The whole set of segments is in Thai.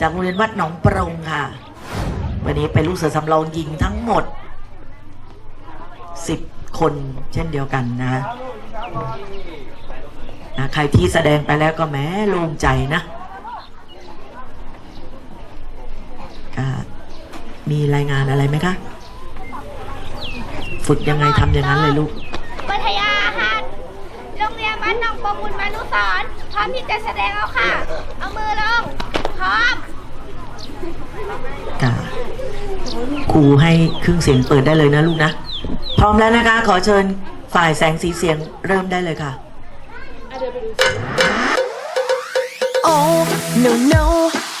จากโรงเรียนวัดหนองปรงค่ะ วันนี้เป็นลูกเสือสำรองยิงทั้งหมด 10 คนเช่นเดียวกันนะนะใครที่แสดงไปแล้วก็แม้โล่งใจนะมีรายงานอะไรไหมคะ ฝึกยังไงทำอย่างนั้นเลยลูกวิทยาค่ะโรงเรียนบ้านหนองประมุนมานุสรณ์พร้อมที่จะแสดงแล้วค่ะ เอามือลง ค่ะครูให้เครื่องเสียงเปิดได้เลยนะลูกนะ พร้อมแล้วนะคะ ขอเชิญฝ่ายแสงสีเสียงเริ่มได้เลยค่ะ โอ้ no no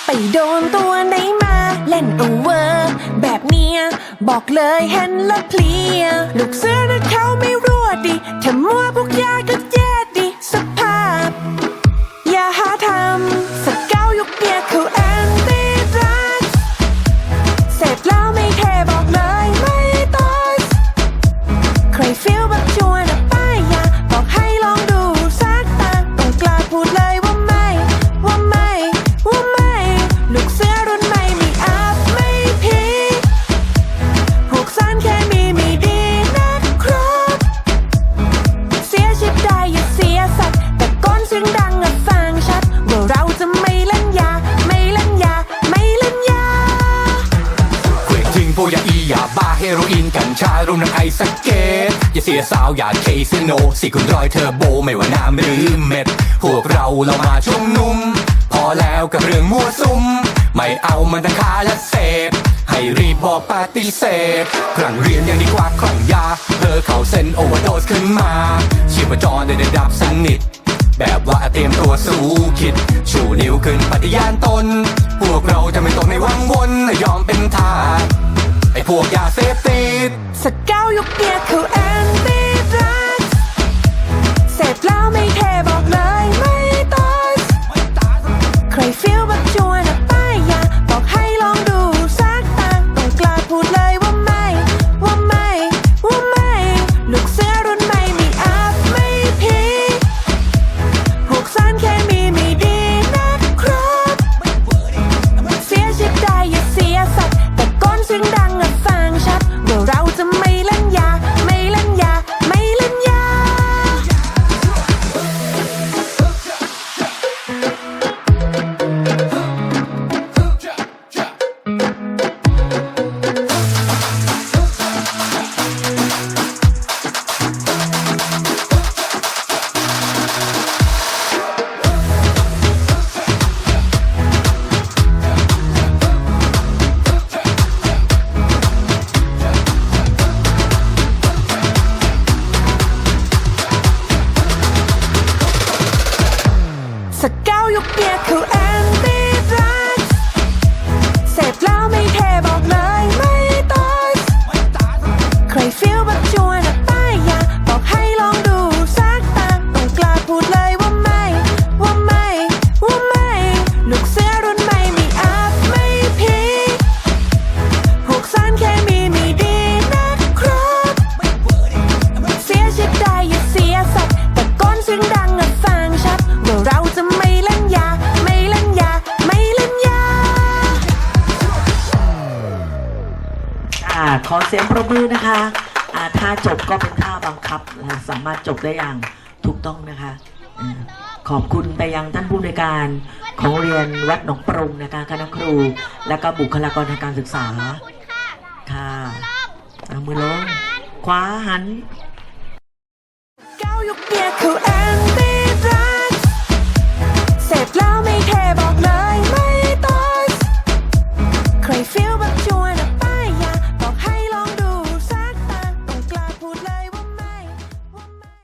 ไปโดนตัวไหนมา เล่นโอเวอร์ แบบเนี้ย บอกเลยเห็นและเพลีย ลูกเสือนะเขาไม่รู้ดิถ้ามัวพวกยาก็ ยาอียาบ้าเฮโรอีนกัญชารวมทั้งไอสเกตอย่าเสียสาวอย่าเคซิโนสิคุณรอยเทอร์โบไม่ว่าน้ำหรือเม็ด พวกเราเรามาชุมนุม พอแล้วกับเรื่องมั่วซุม ไม่เอามันทั้งค้าและเสพให้รีบบอกปฏิเสธครั้งเรียนยังดีกว่าครั้งยาเธอเข้าเส้นโอเวอร์โดสขึ้นมาชีพจรได้ได้ดับสนิทแบบว่าเตรียมตัวสู้คิด ชูนิ้วขึ้นปฏิญาณตน พวกเราจะไม่ตกในวังวนยอมเป็นทาส ไอ้พวกยาเสพติดสเกายุกเนียเขาแอนตี้ดรักเสพแล้วไม่เค่บอกเลย ยุก ขอเสียงประมือนะคะอ่าท่าจบก็เป็นท่าบังคับสามารถจบได้อย่างถูกต้องนะคะขอบคุณไปยังท่านผู้ในวการของเรียนวัดหนองปรุงนะคะคณะครู และก็บุคลากรทางการศึกษา ค่ะเอามือลงขวาหัน ก้าวยกเบียร์คืแอนตี้รักเสร็จแล้วไม่เทบอก